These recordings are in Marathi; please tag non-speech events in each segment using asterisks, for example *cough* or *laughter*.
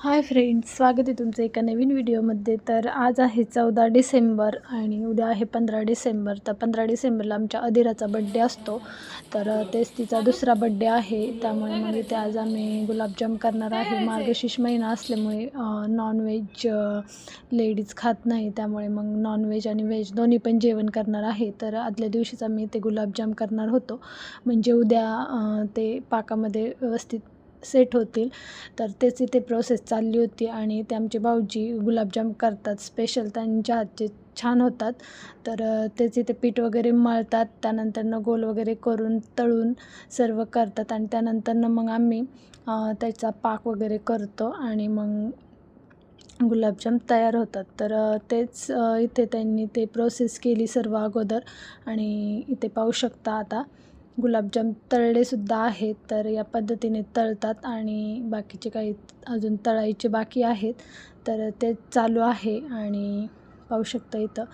हाय फ्रेंड्स स्वागत आहे तुमचं एका नवीन व्हिडिओमध्ये. तर आज आहे चौदा डिसेंबर आणि उद्या आहे पंधरा डिसेंबर. तर पंधरा डिसेंबरला आमच्या अदिराचा बड्डे असतो. तर तेच तिचा दुसरा बड्डे आहे. त्यामुळे म्हणजे मग इथे आज आम्ही गुलाबजाम करणार आहे. मार्गशीर्ष महिना असल्यामुळे नॉनव्हेज लेडीज खात नाही. त्यामुळे मग नॉनव्हेज आणि व्हेज दोन्ही पण जेवण करणार आहे. तर आदल्या दिवशीच आम्ही ते गुलाबजाम करणार होतो. म्हणजे उद्या ते पाकामध्ये व्यवस्थित सेट होतील. तर तेच इथे प्रोसेस चालली होती आणि ते आमचे भाऊजी गुलाबजाम करतात. स्पेशल त्यांच्या हातचे छान होतात. तर तेच इथे पीठ वगैरे मळतात. त्यानंतरनं गोल वगैरे करून तळून सर्व करतात आणि त्यानंतरनं मग आम्ही त्याचा पाक वगैरे करतो आणि मग गुलाबजाम तयार होतात. तर तेच इथे त्यांनी ते प्रोसेस केली सर्व अगोदर आणि इथे पाहू शकता आता. गुलाबजाम तळलेसुद्धा आहेत तर या पद्धतीने तळतात आणि बाकीचे काही अजून तळायचे बाकी आहेत तर ते चालू आहे आणि पाहू शकता इथं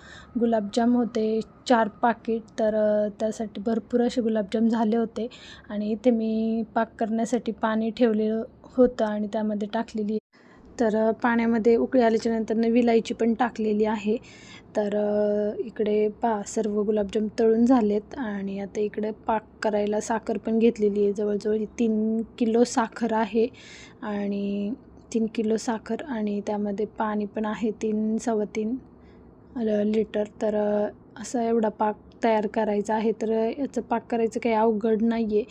गुलाबजाम होते चार पाकिट तर त्यासाठी भरपूर असे गुलाबजाम झाले होते आणि इथे मी पाक करण्यासाठी पाणी ठेवलेलं होतं आणि त्यामध्ये टाकलेली तर पाण्यामध्ये उकळी आल्याच्यानंतर विलायची पण टाकलेली आहे. तर इकडे पा सर्व गुलाबजाम तळून झालेत आणि आता इकडे पाक करायला साखर पण घेतलेली आहे. जवळजवळ ही तीन किलो साखर आहे आणि तीन किलो साखर आणि त्यामध्ये पाणी पण आहे तीन सव्वा तीन. लिटर तर असा एवढा पाक तयार करायचा आहे तर याचं पाक करायचं काही अवघड नाही आहे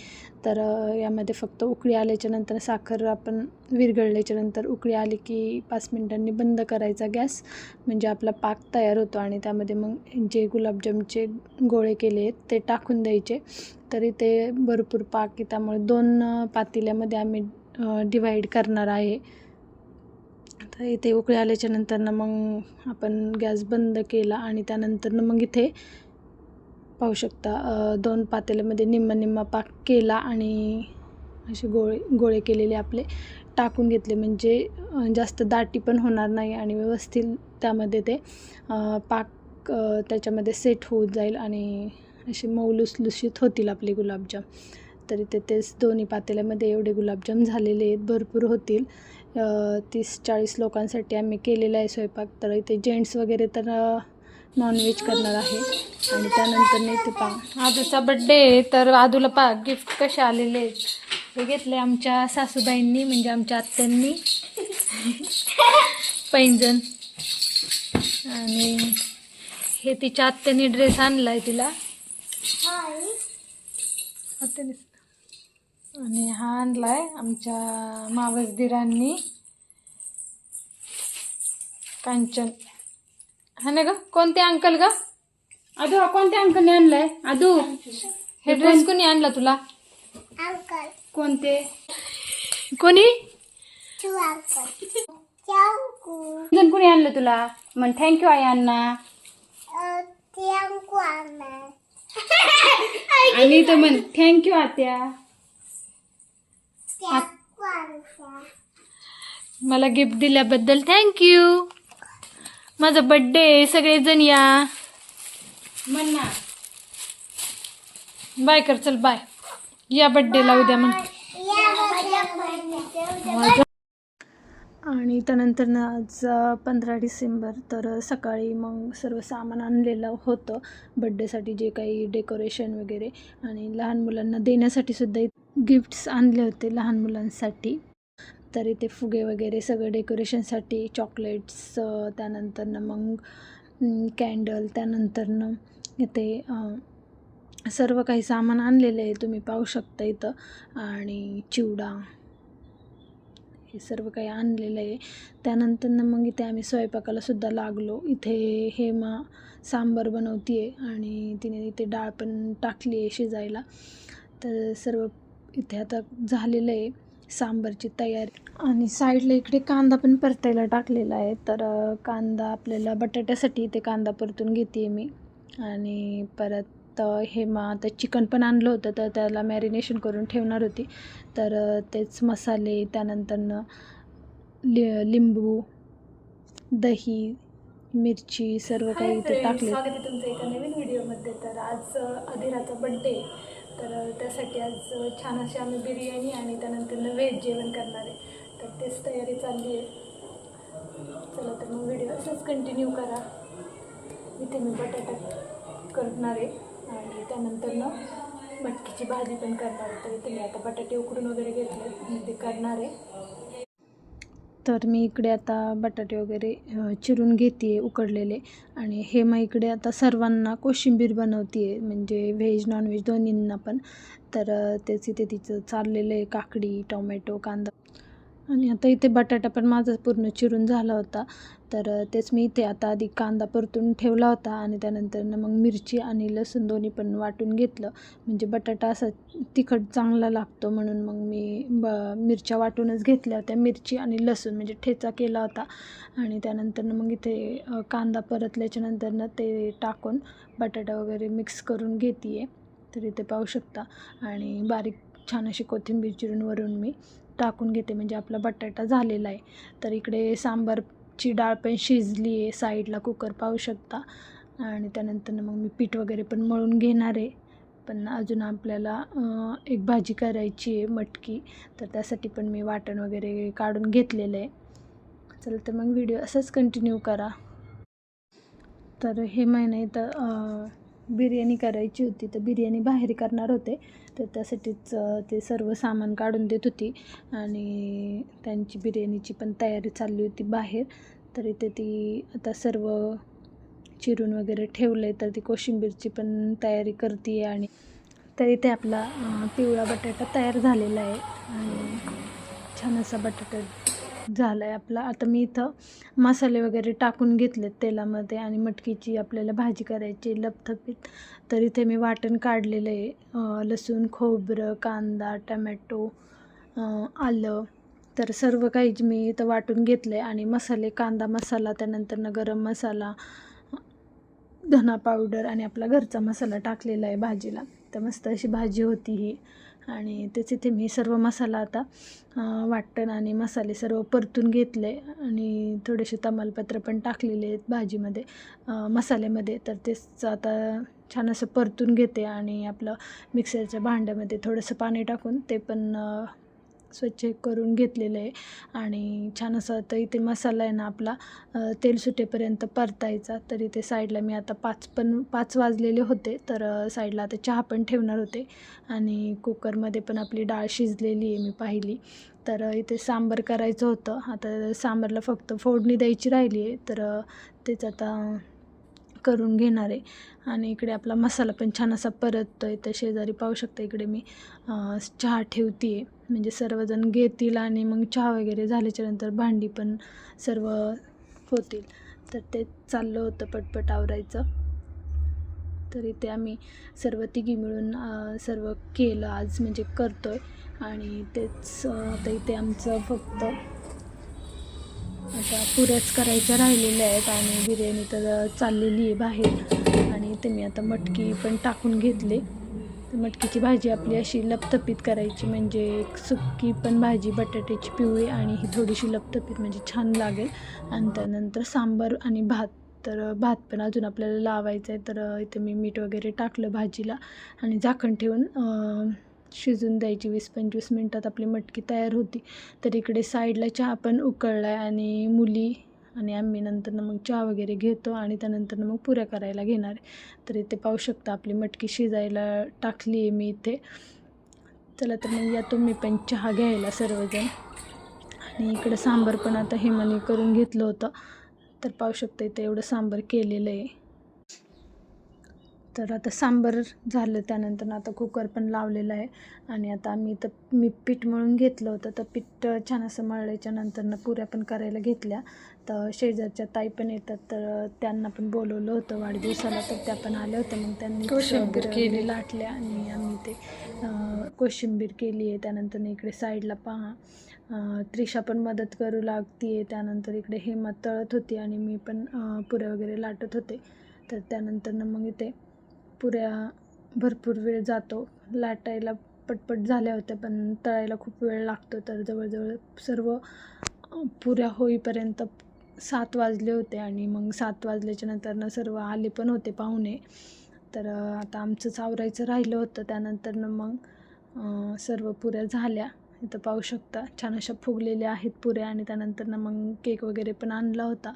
तर यामध्ये फक्त उकळी आल्याच्यानंतर साखर आपण विरघळल्याच्यानंतर उकळी आली की पाच मिनिटांनी बंद करायचा गॅस म्हणजे आपला पाक तयार होतो आणि त्यामध्ये मग जे गुलाबजामचे गोळे केले आहेत ते टाकून द्यायचे. तरी ते भरपूर पाक आहे त्यामुळे दोन पातेल्यामध्ये आम्ही डिवाईड करणार आहे. तर इथे उकळी आल्याच्या नंतरनं मग आपण गॅस बंद केला आणि त्यानंतरनं मग इथे पाहू शकता दोन पातेल्यामध्ये निम्मा निम्मा पाक केला आणि असे गोळे गोळे केलेले आपले टाकून घेतले. म्हणजे जास्त दाटी पण होणार नाही आणि व्यवस्थित त्यामध्ये ते पाक त्याच्यामध्ये सेट होऊन जाईल आणि असे मऊ लुसलुशीत होतील आपले गुलाबजाम. तरी ते तेच दोन्ही पातेल्यामध्ये एवढे गुलाबजाम झालेले आहेत भरपूर होतील. तीस चाळीस लोकांसाठी आम्ही केलेला आहे स्वयंपाक. तर इथे जेंट्स वगैरे तर नॉनव्हेज करणार आहे. आणि त्यानंतर नाही ते पा आदूचा बड्डे तर आदूला पा गिफ्ट कसे आलेले आहेत? हे घेतले आमच्या सासूबाईंनी म्हणजे आमच्या आत्यांनी. *laughs* पैंजण. आणि हे तिच्या आत्याने ड्रेस आणलाय तिला. आत्याने आणि हा आणलाय आमच्या मावसदिरांनी. कांचन. हा ना ग कोणते अंकल ग? अदू हा कोणत्या अंकलने आणलाय? अदू हे ड्रेस कोणी आणला तुला? कोणते? कोणी? जण कोणी आणलं तुला? म्हण थँक्यू आई अण्णा. *laughs* आणि तर म्हण थँक्यू आत्या. मला गिफ्ट दिल्याबद्दल थँक्यू माझा बड्डे सगळेजण या. म्हण बाय कर चल बाय या बड्डेला उद्या म्हण आणि त्यानंतर ना आज पंधरा डिसेंबर तर सकाळी मग सर्व सामान आणलेलं होतं. बड्डेसाठी जे काही डेकोरेशन वगैरे आणि लहान मुलांना देण्यासाठी सुद्धा गिफ्ट्स आणले होते लहान मुलांसाठी. तर इथे फुगे वगैरे सगळं डेकोरेशनसाठी चॉकलेट्स त्यानंतरनं मग कॅन्डल त्यानंतरनं इथे सर्व काही सामान आणलेलं आहे तुम्ही पाहू शकता इथं. आणि चिवडा हे सर्व काही आणलेलं आहे. त्यानंतरनं मग इथे आम्ही स्वयंपाकाला सुद्धा लागलो. इथे हेमा सांबर बनवती आहे आणि तिने इथे डाळ पण टाकली आहे शिजायला. तर सर्व इथे आता झालेलं आहे सांबारची तयारी. आणि साईडला इकडे कांदा पण परतायला टाकलेला आहे. तर कांदा आपल्याला बटाट्यासाठी इथे कांदा परतून घेते मी. आणि परत अ, हे मग आता चिकन पण आणलं होतं तर त्याला मॅरिनेशन करून ठेवणार होती. तर तेच मसाले त्यानंतरनं लि लिंबू दही मिरची सर्व काही इथे टाकले स्वागत आहे तुमचं एका नवीन व्हिडिओमध्ये. तर आज अधिराचा बड्डे तर त्यासाठी आज छान अशी आम्ही बिर्याणी आणि त्यानंतर व्हेज जेवण करणार आहे. तर तेच तयारी चालली आहे. चला तर मग व्हिडिओ असंच कंटिन्यू करा. इथे मी बटाटा करणार आहे आणि त्यानंतर ना मटकीची भाजी पण करणार आहे. तर इथे मी आता बटाटे उकडून वगैरे घेतले मी ते करणार आहे. तर मी इकडे आता बटाटे वगैरे चिरून घेते आहे उकडलेले. आणि हे मग इकडे आता सर्वांना कोशिंबीर बनवते आहे म्हणजे व्हेज नॉनव्हेज दोन्हींना पण. तर अ, तेच इथे तिचं चाललेलं आहे काकडी टोमॅटो कांदा. आणि आता इथे बटाटा पण माझा पूर्ण चिरून झाला होता. तर तेच मी इथे आता आधी कांदा परतून ठेवला होता आणि त्यानंतर मग मिरची आणि लसूण दोन्ही पण वाटून घेतलं. म्हणजे बटाटा असा तिखट चांगला लागतो म्हणून मग मी ब मिरच्या वाटूनच घेतल्या होत्या. मिरची आणि लसूण म्हणजे ठेचा केला होता. आणि त्यानंतर मग इथे कांदा परतल्याच्यानंतरनं ते टाकून बटाटा वगैरे मिक्स करून घेते आहे तर इथे पाहू शकता. आणि बारीक छान अशी कोथिंबीर चिरून वरून मी टाकून घेते. म्हणजे आपला बटाटा झालेला आहे. तर इकडे सांबारची डाळ पण शिजली आहे. साईडला कुकर पाहू शकता. आणि त्यानंतर मग मी पीठ वगैरे पण मळून घेणार आहे. पण अजून आपल्याला एक भाजी करायची आहे मटकी. तर त्यासाठी पण मी वाटण वगैरे काढून घेतलेलं आहे. चला तर मग व्हिडिओ असंच कंटिन्यू करा. तर हे महिने तर बिर्याणी करायची होती तर बिर्याणी बाहेर करणार होते. तर त्यासाठीच ते सर्व सामान काढून देत होती. आणि त्यांची बिर्याणीची पण तयारी चालली होती बाहेर. तर इथे ती आता सर्व चिरून वगैरे ठेवलं आहे तर ती कोशिंबीरची पण तयारी करते आहे आणि तर इथे आपला पिवळा बटाटा तयार झालेला आहे. आणि छान असा बटाटा झाला आहे आपला. आता मी इथं मसाले वगैरे टाकून घेतलेत तेलामध्ये आणि मटकीची आपल्याला भाजी करायची लपथपीत. तर इथे मी वाटण काढलेलं आहे. लसूण खोबरं कांदा टमॅटो आलं. तर सर्व काही मी इथं वाटून घेतलं आहे आणि मसाले कांदा मसाला त्यानंतर गरम मसाला धना पावडर आणि आपला घरचा मसाला टाकलेला आहे भाजीला. तर मस्त अशी भाजी होती ही. आणि तेच इथे मी सर्व मसाला आता वाटण आणि मसाले सर्व परतून घेतले आणि थोडेसे तमालपत्र पण टाकलेले आहेत भाजीमध्ये मसाल्यामध्ये. तर तेच आता छान असं परतून घेते आणि आपलं मिक्सरच्या भांड्यामध्ये थोडंसं पाणी टाकून ते पण स्वच्छ करून घेतलेलं आहे. आणि छान असं तर इथे मसाला आहे ना आपला तेल सुटेपर्यंत परतायचा. तर इथे साईडला मी आता पाच पण पाच वाजलेले होते. तर साईडला आता चहा पण ठेवणार होते. आणि कुकरमध्ये पण आपली डाळ शिजलेली आहे मी पाहिली. तर इथे सांबर करायचं होतं. आता सांबरला फक्त फोडणी द्यायची राहिली आहे. तर तेच आता करून घेणार आहे. आणि इकडे आपला मसाला पण छान असा परततो आहे तर शेजारी पाहू शकता इकडे मी चहा ठेवते आहे म्हणजे सर्वजण घेतील आणि मग चहा वगैरे झाल्याच्यानंतर भांडी पण सर्व होतील. तर ते चाललं होतं पटपट आवरायचं. तर इथे आम्ही सर्व तिघी मिळून सर्व केलं आज. म्हणजे करतो आहे आणि तेच आता इथे आमचं फक्त आता पुऱ्याच करायच्या राहिलेल्या आहेत आणि बिर्याणी तर चाललेली आहे बाहेर. आणि ते मी आता मटकी पण टाकून घेतले. तर मटकीची भाजी आपली अशी लपतपीत करायची म्हणजे एक सुक्की पण भाजी बटाट्याची पिवळी आणि ही थोडीशी लपतपीत म्हणजे छान लागेल. आणि त्यानंतर सांबार आणि भात. तर भात पण अजून आपल्याला लावायचं आहे तर इथे मी मीठ वगैरे टाकलं भाजीला. आणि झाकण ठेवून शिजून द्यायची वीस पंचवीस मिनटात आपली मटकी तयार होती. तर इकडे साईडला चहा पण उकळला आहे आणि मुली आणि आम्ही नंतर मग चहा वगैरे घेतो आणि त्यानंतर मग पुऱ्या करायला घेणार आहे. तर इथे पाहू शकता आपली मटकी शिजायला टाकली आहे मी इथे. चला तर मग या तुम्ही पण चहा घ्यायला सर्वजण. आणि इकडं सांबार पण आता हेमाने करून घेतलं होतं. तर पाहू शकता इथे एवढं सांबार केलेलं आहे. तर आता सांबार झालं त्यानंतर आता कुकर पण लावलेलं आहे. आणि आता आम्ही तर मी पीठ मळून घेतलं होतं. तर पीठ छान असं मळल्याच्या नंतरनं पुऱ्या पण करायला घेतल्या. तर शेजारच्या ताई पण येतात. तर त्यांना पण बोलवलं होतं वाढदिवसाला. तर त्या पण आल्या होत्या. मग त्यांनी कोशिंबीर केली. लाटल्या. आणि आम्ही ते कोशिंबीर केली आहे. त्यानंतर इकडे साईडला पहा. त्रिशा पण मदत करू लागती आहे त्यानंतर इकडे हेमा तळत होती. आणि मी पण पुऱ्या वगैरे लाटत होते. तर त्यानंतर मग इथे पुऱ्या भरपूर वेळ जातो. लाटायला पटपट झाल्या होत्या पण तळायला खूप वेळ लागतो. तर जवळजवळ सर्व पुऱ्या होईपर्यंत सात वाजले होते आणि मग सात वाजल्याच्या नंतरनं सर्व आले पण होते पाहुणे. तर आता आमचं चावरायचं राहिलं होतं. त्यानंतरनं मग सर्व पुऱ्या झाल्या. इथं पाहू शकता छान अशा फुगलेल्या आहेत पुऱ्या आणि त्यानंतरनं मग केक वगैरे पण आणला होता.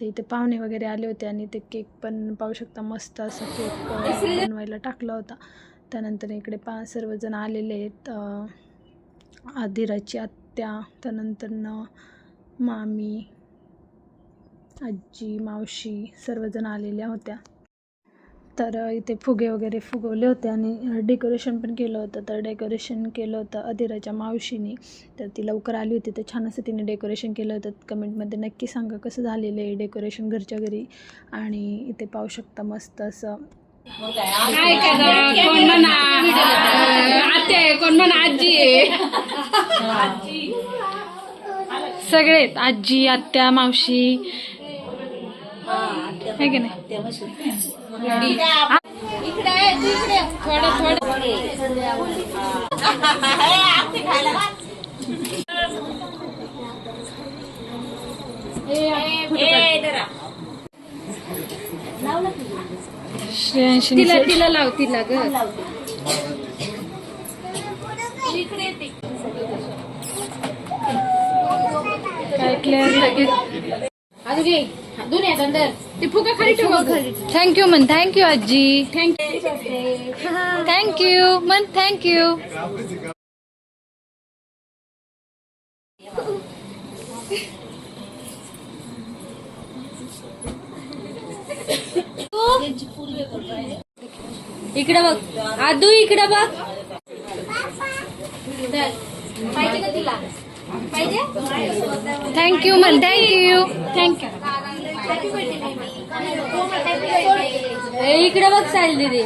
तर इथे पाहुणे वगैरे आले होते आणि ते केक पण पाहू शकता मस्त असा केक बनवायला टाकला होता. त्यानंतर इकडे पा सर्वजण आलेले आहेत आदिराची आत्या त्यानंतर न मामी आजी मावशी सर्वजण आलेल्या होत्या. तर इथे फुगे वगैरे फुगवले होते आणि डेकोरेशन पण केलं होतं. तर डेकोरेशन केलं होतं अदिराच्या मावशीने. तर ती लवकर आली होती. तर छान असं तिने डेकोरेशन केलं होतं. कमेंटमध्ये नक्की सांगा कसं झालेलं आहे डेकोरेशन घरच्या घरी? आणि इथे पाहू शकता मस्त असं. काय करा? कोण म्हणा? आत्या आहे. कोण म्हणा? आजी आहे. सगळे आहेत. आजी आत्या मावशी. आहे की नाही? इकडे इकडे. थोडं थोडं. तिला तिला लाव तिला ग. काय क्लिअर अजून ये दोन आहेत अंदर ते। फुगा खाली ठेव थँक्यू मन थँक्यू आजी थँक्यू थँक्यू मन थँक्यू इकडे बघ. आदू इकडे बघ. पाहिजे तिला? पाहिजे? थँक्यू मन थँक्यू थँक्यू इकडे बघ दीदी.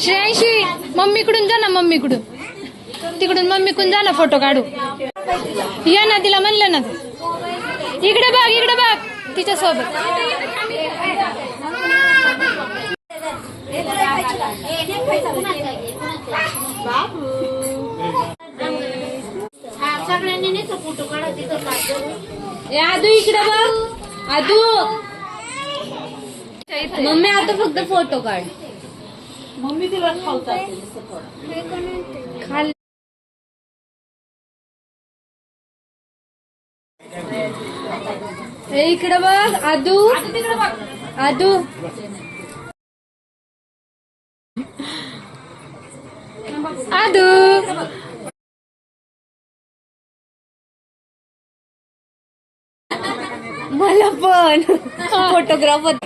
श्रेयांशी मम्मीकडून जा ना मम्मीकडून. तिकडून मम्मीकडून जा ना फोटो काढू. या ना तिला म्हणलं ना इकडे बघ इकडे बघ तिच्या सोबत. सगळ्यांनी तो फोटो काढा तिथं ए आदू इकडे बघ. आदू. मम्मी आता फक्त फोटो काढ. मम्मी तुला खाल ए इकडे बघ आदू. आदू. आदू. मला पण. फोटोग्राफर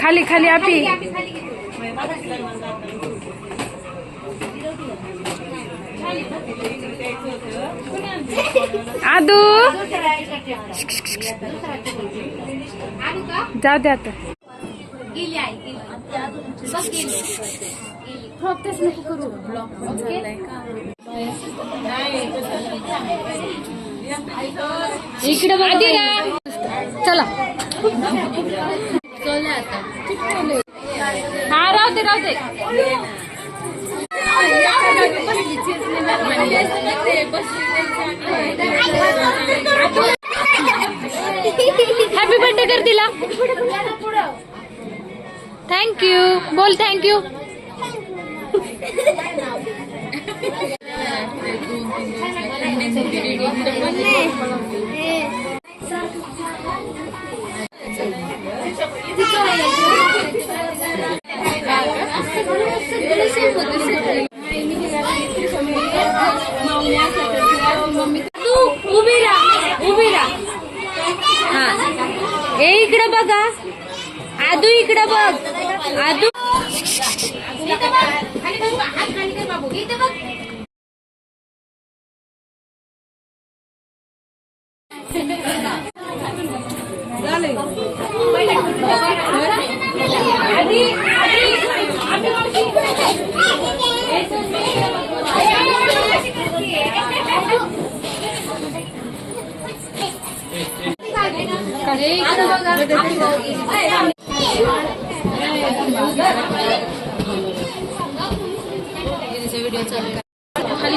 खाली खाली आपी आदू. जाऊ दे आता. करू ब्लॉक इकडे चला. हा राहू दे राहू दे. हॅपी बर्थडे कर तिला थँक्यू बोल थँक्यू तू खाली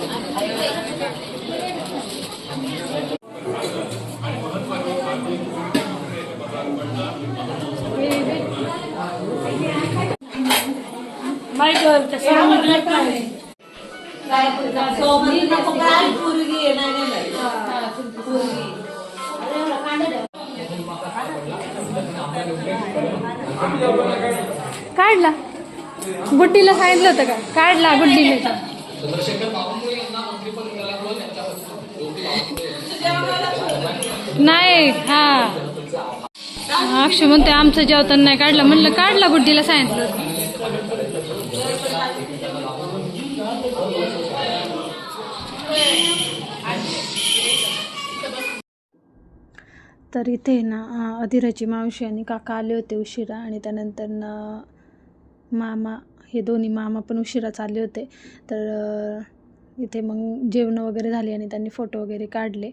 काढला. गुड्डीला सांगितलं होतं का? काढला गुड्डीला नाही हा. अक्षय म्हणते आमचं जेवताना नाही काढलं. म्हणलं काढला बुद्धीला सांगितलं तर इथे ना अधिराची मावशी आणि काका आले होते उशिरा आणि त्यानंतर ना मामा हे दोन्ही मामा पण उशिराच आले होते. तर इथे मग जेवणं वगैरे झाली आणि त्यांनी फोटो वगैरे काढले.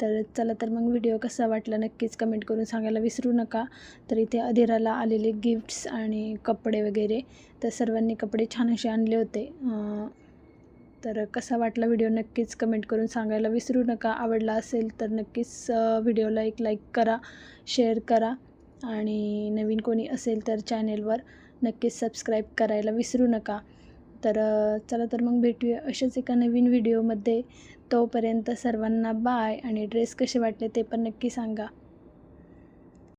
तर चला तर मग व्हिडिओ कसा वाटला नक्कीच कमेंट करून सांगायला विसरू नका. तर इथे अधिराला आलेले गिफ्ट्स आणि कपडे वगैरे. तर सर्वांनी कपडे छान असे आणले होते. तर कसा वाटला व्हिडिओ नक्कीच कमेंट करून सांगायला विसरू नका. आवडला असेल तर नक्कीच व्हिडिओला एक लाईक करा शेअर करा. आणि नवीन कोणी असेल तर चॅनेलवर नक्कीच सबस्क्राईब करायला विसरू नका. तर चला तर मग भेटूया अशाच एका नवीन व्हिडिओमध्ये तोपर्यंत सर्वांना बाय आणि ड्रेस कसे वाटले ते पण नक्की सांगा.